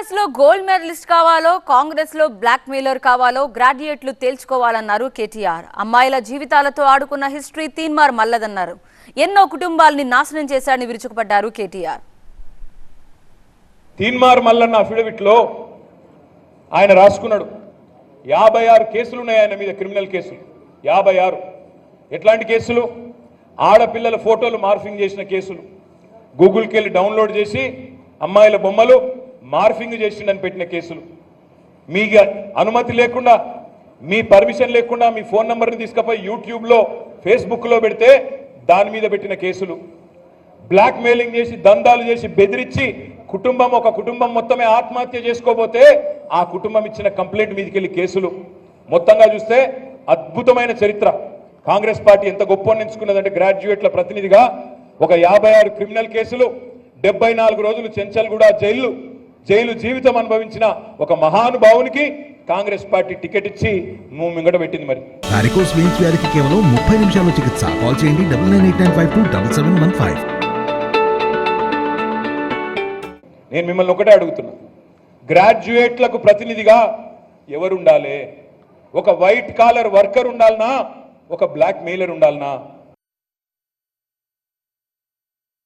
టీఆర్ఎస్లో gold medallist కావాలో కాంగ్రెస్లో బ్లాక్ మెయిలర్ కావాలో గ్రాడ్యుయేట్లు తేల్చుకోవాలన్నారు కేటీఆర్. అమ్మాయిల జీవితాలతో ఆడుకున్న హిస్టరీ తీన్మార్ మల్లదన్నారు. ఎన్నో కుటుంబాల్ని నాశనం చేశాడని విరుచుకుపడ్డారు కేటీఆర్. తీన్మార్ మల్లన్న అఫిడవిట్లో ఆయన రాసుకున్నాడు. యాభై ఆరు కేసులు ఉన్నాయి ఆయన మీద క్రిమినల్ కేసులు. యాభై ఆరు. ఎట్లాంటి కేసులు? ఆడపిల్లల ఫోటోలు మార్ఫింగ్ చేసిన కేసులు. గూగుల్కి వెళ్ళి డౌన్లోడ్ చేసి అమ్మాయిల బొమ్మలు మార్ఫింగ్ చేసిండని పెట్టిన కేసులు. మీ అనుమతి లేకుండా మీ పర్మిషన్ లేకుండా మీ ఫోన్ నెంబర్ని తీసుకుపోయి యూట్యూబ్లో ఫేస్బుక్లో పెడితే దాని మీద పెట్టిన కేసులు. బ్లాక్ మెయిలింగ్ చేసి దందాలు చేసి బెదిరించి కుటుంబం ఒక కుటుంబం మొత్తమే ఆత్మహత్య చేసుకోబోతే ఆ కుటుంబం ఇచ్చిన కంప్లైంట్ మీదకి వెళ్ళి కేసులు. మొత్తంగా చూస్తే అద్భుతమైన చరిత్ర. కాంగ్రెస్ పార్టీ ఎంత గొప్ప నించుకున్నదంటే గ్రాడ్యుయేట్ల ప్రతినిధిగా ఒక యాభై ఆరు క్రిమినల్ కేసులు డెబ్బై నాలుగు రోజులు చెంచల్గూడ జైలు. జైలు జీవితం అనుభవించిన ఒక మహానుభావునికి కాంగ్రెస్ పార్టీ టికెట్ ఇచ్చి నువ్వు మింగట పెట్టింది మరి. వారికోస్ వెయిన్స్ వ్యాధికి కేవలం ముప్పై నిమిషాల్లో చికిత్స. కాల్ చేయండి double nine eight nine five two double seven one five. నేను మిమ్మల్ని ఒకటే అడుగుతున్నా. గ్రాడ్యుయేట్లకు ప్రతినిధిగా ఎవరు ఉండాలి ఒక వైట్ కాలర్ వర్కర్ ఉండాలనా? ఒక బ్లాక్ మెయిలర్ ఉండాలనా?